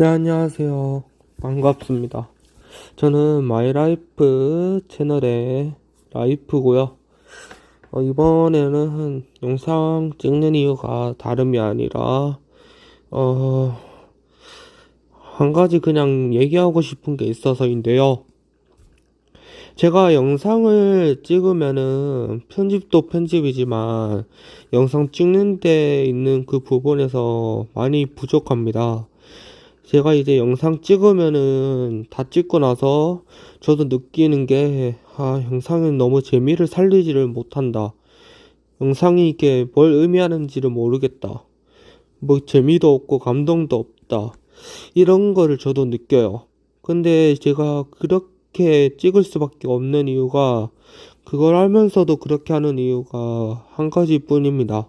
네, 안녕하세요. 반갑습니다. 저는 마이라이프 채널의 라이프고요. 어, 이번에는 영상 찍는 이유가 다름이 아니라, 어, 한 가지 그냥 얘기하고 싶은 게 있어서인데요. 제가 영상을 찍으면은 편집도 편집이지만 영상 찍는 데 있는 그 부분에서 많이 부족합니다. 제가 이제 영상 찍으면은 다 찍고 나서 저도 느끼는 게, 아, 영상은 너무 재미를 살리지를 못한다. 영상이 이게 뭘 의미하는지를 모르겠다. 뭐 재미도 없고 감동도 없다. 이런 거를 저도 느껴요. 근데 제가 그렇게 찍을 수밖에 없는 이유가 그걸 알면서도 그렇게 하는 이유가 한 가지뿐입니다.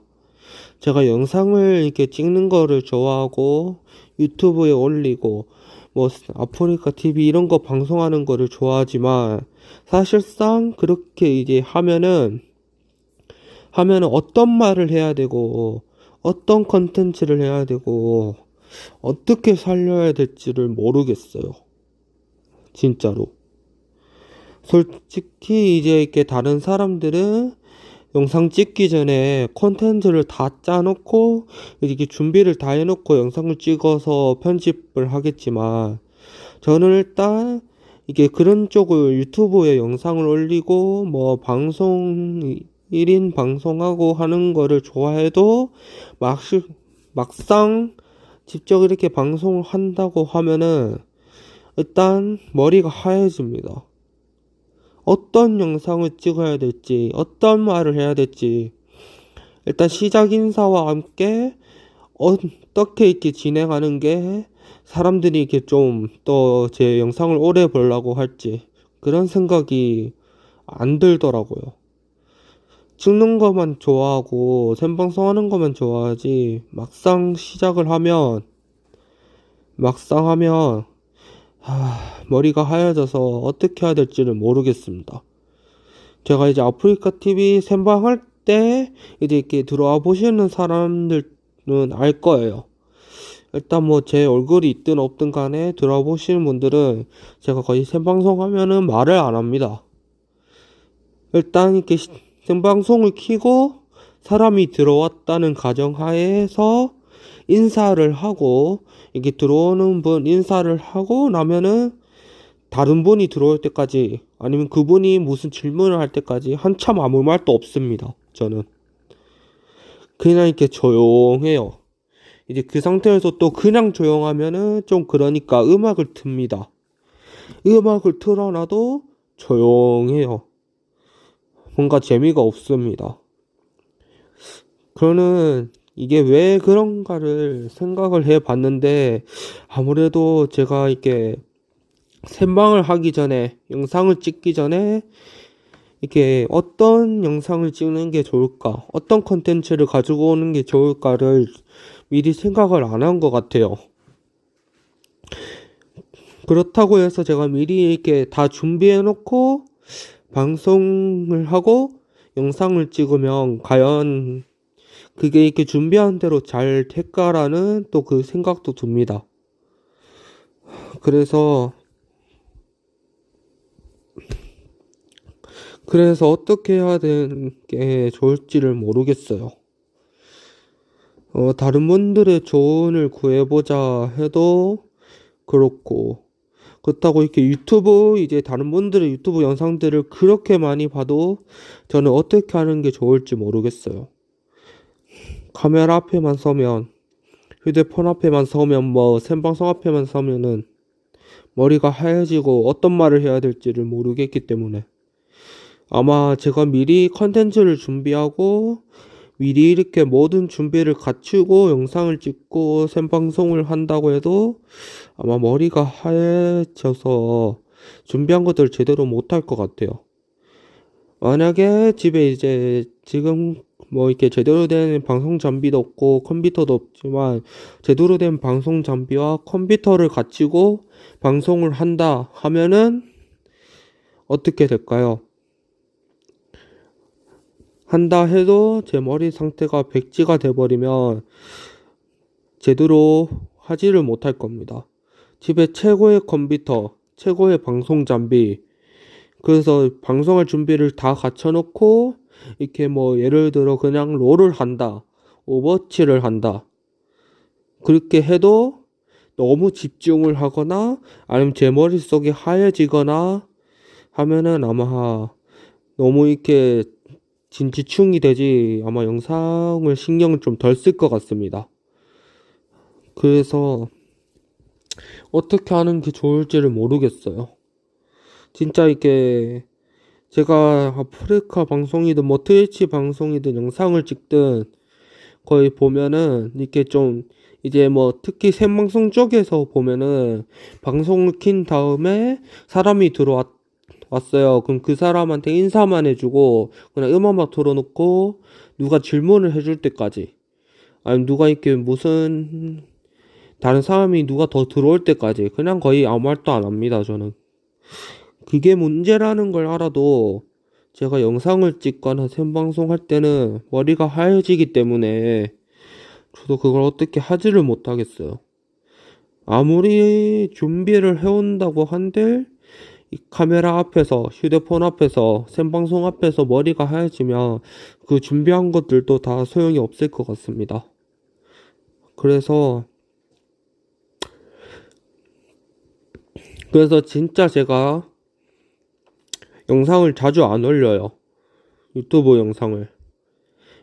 제가 영상을 이렇게 찍는 거를 좋아하고 유튜브에 올리고 뭐 아프리카 TV 이런 거 방송하는 거를 좋아하지만 사실상 그렇게 이제 하면은 하면은 어떤 말을 해야 되고 어떤 컨텐츠를 해야 되고 어떻게 살려야 될지를 모르겠어요. 진짜로. 솔직히 이제 이렇게 다른 사람들은 영상 찍기 전에 콘텐츠를 다 짜놓고 이렇게 준비를 다 해놓고 영상을 찍어서 편집을 하겠지만 저는 일단 이게 그런 쪽을 유튜브에 영상을 올리고 뭐 방송 1인 방송하고 하는 거를 좋아해도 막 막상 직접 이렇게 방송을 한다고 하면은 일단 머리가 하얘집니다. 어떤 영상을 찍어야 될지, 어떤 말을 해야 될지, 일단 시작 인사와 함께 어떻게 이렇게 진행하는 게 사람들이 이렇게 좀또제 영상을 오래 보려고 할지 그런 생각이 안 들더라고요. 찍는 것만 좋아하고 생방송 하는 것만 좋아하지 막상 시작을 하면 막상 하면 하, 머리가 하얘져서 어떻게 해야 될지를 모르겠습니다. 제가 이제 아프리카 TV 생방할 때 이제 이렇게 들어와 보시는 사람들은 알 거예요. 일단 뭐 제 얼굴이 있든 없든 간에 들어와 보시는 분들은 제가 거의 생방송 하면은 말을 안 합니다. 일단 이렇게 생방송을 키고 사람이 들어왔다는 가정하에서 인사를 하고 이게 들어오는 분 인사를 하고 나면은 다른 분이 들어올 때까지 아니면 그분이 무슨 질문을 할 때까지 한참 아무 말도 없습니다. 저는 그냥 이렇게 조용해요. 이제 그 상태에서 또 그냥 조용하면은 좀 그러니까 음악을 틉니다. 음악을 틀어놔도 조용해요. 뭔가 재미가 없습니다. 그러는 이게 왜 그런가를 생각을 해 봤는데 아무래도 제가 이렇게 생방을 하기 전에 영상을 찍기 전에 이렇게 어떤 영상을 찍는 게 좋을까 어떤 컨텐츠를 가지고 오는 게 좋을까를 미리 생각을 안 한 것 같아요. 그렇다고 해서 제가 미리 이렇게 다 준비해 놓고 방송을 하고 영상을 찍으면 과연 그게 이렇게 준비한 대로 잘 될까라는 또 그 생각도 듭니다. 그래서 그래서 어떻게 해야 되는 게 좋을지를 모르겠어요. 어, 다른 분들의 조언을 구해보자 해도 그렇고, 그렇다고 이렇게 유튜브, 이제 다른 분들의 유튜브 영상들을 그렇게 많이 봐도 저는 어떻게 하는 게 좋을지 모르겠어요. 카메라 앞에만 서면 휴대폰 앞에만 서면 뭐 생방송 앞에만 서면은 머리가 하얘지고 어떤 말을 해야 될지를 모르겠기 때문에 아마 제가 미리 컨텐츠를 준비하고 미리 이렇게 모든 준비를 갖추고 영상을 찍고 생방송을 한다고 해도 아마 머리가 하얘져서 준비한 것들 제대로 못할 것 같아요. 만약에 집에 이제 지금 뭐 이렇게 제대로 된 방송 장비도 없고 컴퓨터도 없지만 제대로 된 방송 장비와 컴퓨터를 갖추고 방송을 한다 하면은 어떻게 될까요? 한다 해도 제 머리 상태가 백지가 돼버리면 제대로 하지를 못할 겁니다. 집에 최고의 컴퓨터, 최고의 방송 장비, 그래서 방송할 준비를 다 갖춰놓고, 이렇게 뭐, 예를 들어 그냥 롤을 한다, 오버워치를 한다. 그렇게 해도 너무 집중을 하거나, 아니면 제 머릿속이 하얘지거나 하면은 아마 너무 이렇게 진지충이 되지 아마 영상을 신경을 좀 덜 쓸 것 같습니다. 그래서 어떻게 하는 게 좋을지를 모르겠어요. 진짜 이게 제가 아프리카 방송이든 뭐 트위치 방송이든 영상을 찍든 거의 보면은 이렇게 좀 이제 뭐 특히 생방송 쪽에서 보면은 방송을 킨 다음에 사람이 들어왔 왔어요. 그럼 그 사람한테 인사만 해주고 그냥 음악만 틀어놓고 누가 질문을 해줄 때까지 아니면 누가 이렇게 무슨 다른 사람이 누가 더 들어올 때까지 그냥 거의 아무 말도 안 합니다. 저는 그게 문제라는 걸 알아도 제가 영상을 찍거나 생방송 할 때는 머리가 하얘지기 때문에 저도 그걸 어떻게 하지를 못하겠어요. 아무리 준비를 해온다고 한들 이 카메라 앞에서 휴대폰 앞에서 생방송 앞에서 머리가 하얘지면 그 준비한 것들도 다 소용이 없을 것 같습니다. 그래서 그래서 진짜 제가 영상을 자주 안 올려요. 유튜브 영상을.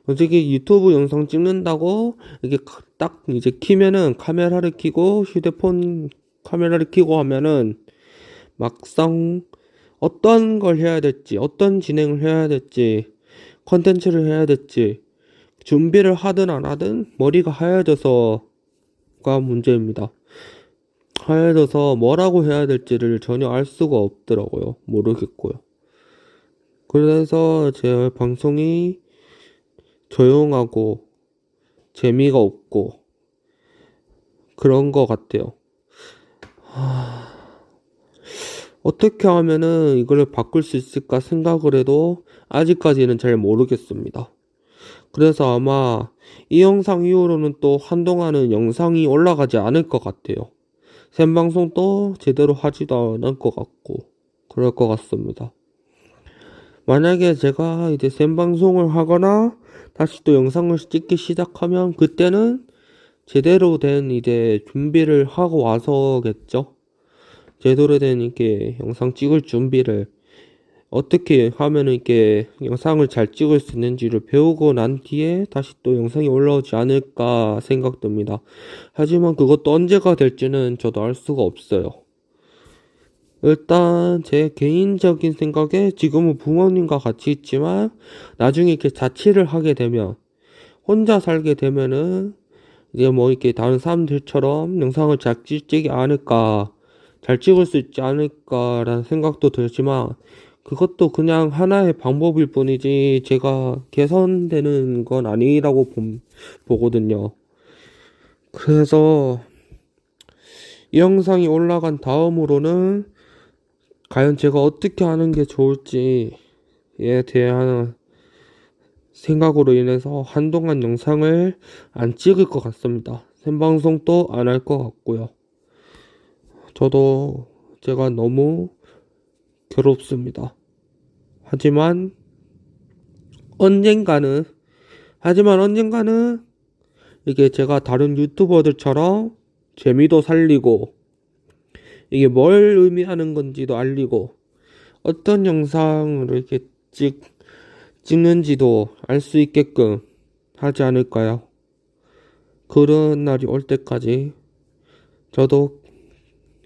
솔직히 유튜브 영상 찍는다고 이게 딱 이제 키면은 카메라를 켜고 휴대폰 카메라를 켜고 하면은 막상 어떤 걸 해야 될지 어떤 진행을 해야 될지 컨텐츠를 해야 될지 준비를 하든 안 하든 머리가 하얘져서가 문제입니다. 하얘져서 뭐라고 해야 될지를 전혀 알 수가 없더라고요. 모르겠고요. 그래서 제 방송이 조용하고 재미가 없고 그런 것 같아요. 하... 어떻게 하면은 이걸 바꿀 수 있을까 생각을 해도 아직까지는 잘 모르겠습니다. 그래서 아마 이 영상 이후로는 또 한동안은 영상이 올라가지 않을 것 같아요. 생방송도 제대로 하지도 않을 것 같고 그럴 것 같습니다. 만약에 제가 이제 생방송을 하거나 다시 또 영상을 찍기 시작하면 그때는 제대로 된 이제 준비를 하고 와서겠죠. 제대로 된 이렇게 영상 찍을 준비를 어떻게 하면 이렇게 영상을 잘 찍을 수 있는지를 배우고 난 뒤에 다시 또 영상이 올라오지 않을까 생각됩니다. 하지만 그것도 언제가 될지는 저도 알 수가 없어요. 일단 제 개인적인 생각에 지금은 부모님과 같이 있지만 나중에 이렇게 자취를 하게 되면 혼자 살게 되면은 이제 뭐 이렇게 다른 사람들처럼 영상을 잘 찍지 않을까 잘 찍을 수 있지 않을까라는 생각도 들지만 그것도 그냥 하나의 방법일 뿐이지 제가 개선되는 건 아니라고 봄, 보거든요. 그래서 이 영상이 올라간 다음으로는 과연 제가 어떻게 하는 게 좋을지에 대한 생각으로 인해서 한동안 영상을 안 찍을 것 같습니다. 생방송도 안 할 것 같고요. 저도 제가 너무 괴롭습니다. 하지만 언젠가는 하지만 언젠가는 이게 제가 다른 유튜버들처럼 재미도 살리고 이게 뭘 의미하는 건지도 알리고 어떤 영상을 이렇게 찍 찍는지도 알 수 있게끔 하지 않을까요? 그런 날이 올 때까지 저도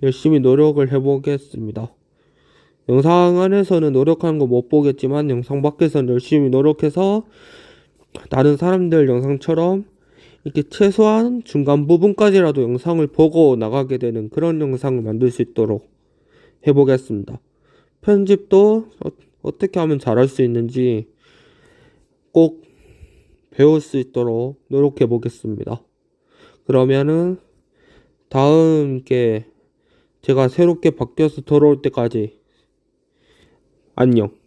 열심히 노력을 해보겠습니다. 영상 안에서는 노력하는 거 못 보겠지만 영상 밖에서는 열심히 노력해서 다른 사람들 영상처럼 이렇게 최소한 중간 부분까지라도 영상을 보고 나가게 되는 그런 영상을 만들 수 있도록 해보겠습니다. 편집도 어, 떻게 하면 잘할 수 있는지 꼭 배울 수 있도록 노력해 보겠습니다. 그러면은 다음 게 제가 새롭게 바뀌어서 돌아올 때까지 안녕.